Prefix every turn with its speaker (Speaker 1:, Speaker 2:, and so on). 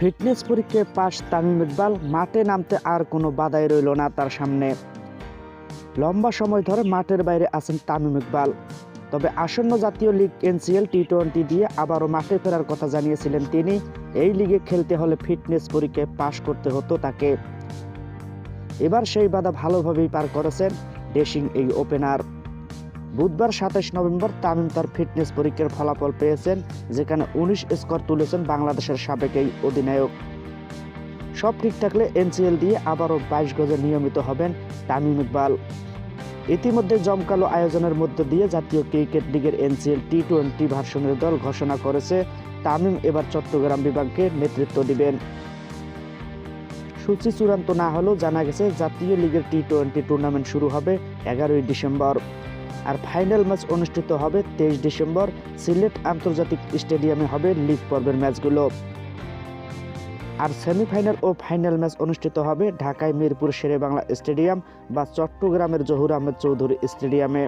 Speaker 1: Fitness পরীক্ষায় পাশ তামিম ইকবাল, মাঠে নামতে আর কোনো বাধাই রইল না তার সামনে। লম্বা সময় ধরে মাঠের বাইরে আছেন তামিম ইকবাল। তবে আসন্ন জাতীয় লিগ এনসিএল টি টোয়েন্টি দিয়ে আবারও মাঠে ফেরার কথা জানিয়েছিলেন তিনি। এই লিগে খেলতে হলে ফিটনেস পরীক্ষায় পাশ করতে হতো তাকে। এবার সেই বাধা ভালোভাবেই পার করেছেন ডেসিং এই ওপেনার। বুধবার সাতাশ নভেম্বর তামিম তার ফিটনেস পরীক্ষার ফলাফল পেয়েছেন, যেখানে উনিশ স্কোর তুলেছেন বাংলাদেশের সাবেক এই অধিনায়ক। সব ঠিক থাকলে এনসিএল দিয়ে আবারও বাইশ গজে নিয়মিত হবেন তামিম ইকবাল। ইতিমধ্যে জমকালো আয়োজনের মধ্য দিয়ে জাতীয় ক্রিকেট লিগের এনসিএল টি টোয়েন্টি ভার্সনের দল ঘোষণা করেছে, তামিম এবার চট্টগ্রাম বিভাগকে নেতৃত্ব দিবেন। সূচি চূড়ান্ত না হলেও জানা গেছে, জাতীয় লিগের টি টোয়েন্টি টুর্নামেন্ট শুরু হবে এগারোই ডিসেম্বর। আর ফাইনাল ম্যাচ অনুষ্ঠিত হবে তেইশ ডিসেম্বর। সিলেট আন্তর্জাতিক স্টেডিয়ামে হবে লিগ পর্বের ম্যাচগুলো। আর সেমিফাইনাল ও ফাইনাল ম্যাচ অনুষ্ঠিত হবে ঢাকায় মিরপুর শেরে বাংলা স্টেডিয়াম বা চট্টগ্রামের জহুর আহমেদ চৌধুরী স্টেডিয়ামে।